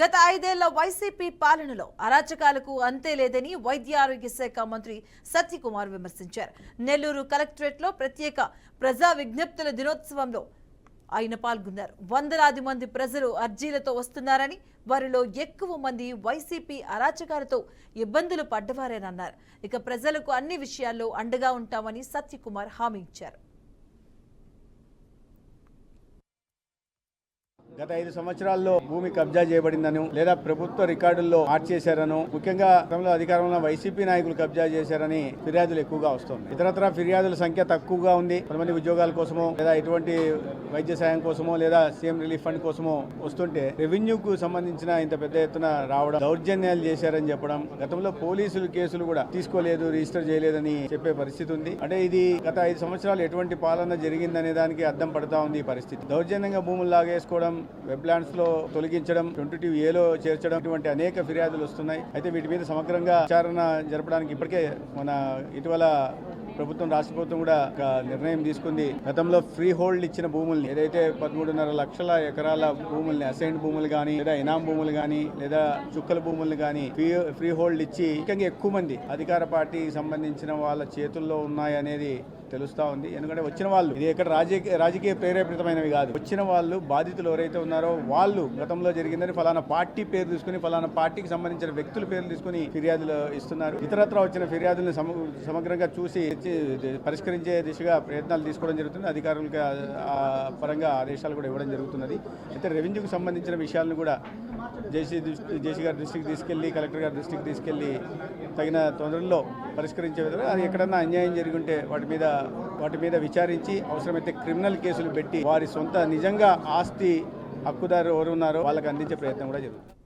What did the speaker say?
గత ఐదేళ్ళ వైసీపీ పాలనలో అరాచకాలకు అంతే లేదని వైద్య ఆరోగ్య శాఖ మంత్రి సత్యకుమార్ విమర్శించారు. నెల్లూరు కలెక్టరేట్లో ప్రత్యేక ప్రజా విజ్ఞప్తుల దినోత్సవంలో ఆయన పాల్గొన్నారు. వందలాది మంది ప్రజలు అర్జీలతో వస్తున్నారని వారిలో ఎక్కువ మంది వైసీపీ అరాచకాలతో ఇబ్బందులు పడ్డవారేనన్నారు. ఇక ప్రజలకు అన్ని విషయాల్లో అండగా ఉంటామని సత్యకుమార్ హామీ ఇచ్చారు. గత ఐదు సంవత్సరాల్లో భూమి కబ్జా చేయబడిందను లేదా ప్రభుత్వ రికార్డుల్లో మార్చేశారను ముఖ్యంగా గతంలో అధికారంలో వైసీపీ నాయకులు కబ్జా చేశారని ఫిర్యాదులు ఎక్కువగా వస్తుంది. ఇతరత్ర ఫిర్యాదుల సంఖ్య తక్కువగా ఉంది. కొంతమంది ఉద్యోగాల కోసమో లేదా ఎటువంటి వైద్య సాయం కోసమో లేదా సీఎం రిలీఫ్ ఫండ్ కోసమో వస్తుంటే రెవెన్యూకు సంబంధించిన ఇంత పెద్ద ఎత్తున రావడం దౌర్జన్యాలు చేశారని చెప్పడం గతంలో పోలీసులు కేసులు కూడా తీసుకోలేదు రిజిస్టర్ చేయలేదని చెప్పే పరిస్థితి ఉంది. అంటే ఇది గత ఐదు సంవత్సరాలు ఎటువంటి పాలన జరిగిందనే దానికి అర్థం పడతా ఉంది ఈ పరిస్థితి. దౌర్జన్యంగా భూములు లాగేసుకోవడం వెబ్ తొలగించడం ట్వంటీ టూ ఏలో చేర్చడం ఇటువంటి అనేక ఫిర్యాదులు వస్తున్నాయి. అయితే వీటి మీద సమగ్రంగా విచారణ జరపడానికి ఇప్పటికే మన ఇటీవల ప్రభుత్వం రాష్ట్ర ప్రభుత్వం కూడా ఒక నిర్ణయం తీసుకుంది. గతంలో ఫ్రీ హోల్డ్ ఇచ్చిన భూముల్ని ఏదైతే పదమూడున్నర లక్షల ఎకరాల భూముల్ని అసైన్డ్ భూములు కానీ లేదా ఇనాం భూములు కానీ లేదా చుక్కల భూములు కానీ ఫ్రీ ఫ్రీ హోల్డ్ ఇచ్చి ముఖ్యంగా ఎక్కువ మంది అధికార పార్టీకి సంబంధించిన వాళ్ళ చేతుల్లో ఉన్నాయనేది తెలుస్తా ఉంది. ఎందుకంటే వచ్చిన వాళ్ళు ఇది ఎక్కడ రాజకీయ రాజకీయ ప్రేరేపితమైనవి కాదు. వచ్చిన వాళ్ళు బాధితులు ఎవరైతే ఉన్నారో వాళ్ళు గతంలో జరిగిందని ఫలానా పార్టీ పేరు తీసుకుని ఫలానా పార్టీకి సంబంధించిన వ్యక్తుల పేర్లు తీసుకుని ఫిర్యాదులు ఇస్తున్నారు. ఇతరత్ర వచ్చిన ఫిర్యాదులను సమ- సమగ్రంగా చూసి పరిష్కరించే దిశగా ప్రయత్నాలు తీసుకోవడం జరుగుతుంది. అధికారులకు ఆ పరంగా ఆదేశాలు కూడా ఇవ్వడం జరుగుతున్నది. అయితే రెవెన్యూకి సంబంధించిన విషయాలను కూడా జేసీ జేసీ గారి దృష్టికి తీసుకెళ్ళి కలెక్టర్ గారి దృష్టికి తీసుకెళ్ళి తగిన తొందరలో పరిష్కరించే విధంగా అది ఎక్కడన్నా అన్యాయం జరిగి ఉంటే వాటి మీద వాటి మీద విచారించి అవసరమైతే క్రిమినల్ కేసులు పెట్టి వారి సొంత నిజంగా ఆస్తి హక్కుదారు ఎవరు ఉన్నారో వాళ్ళకి అందించే ప్రయత్నం కూడా జరుగుతుంది.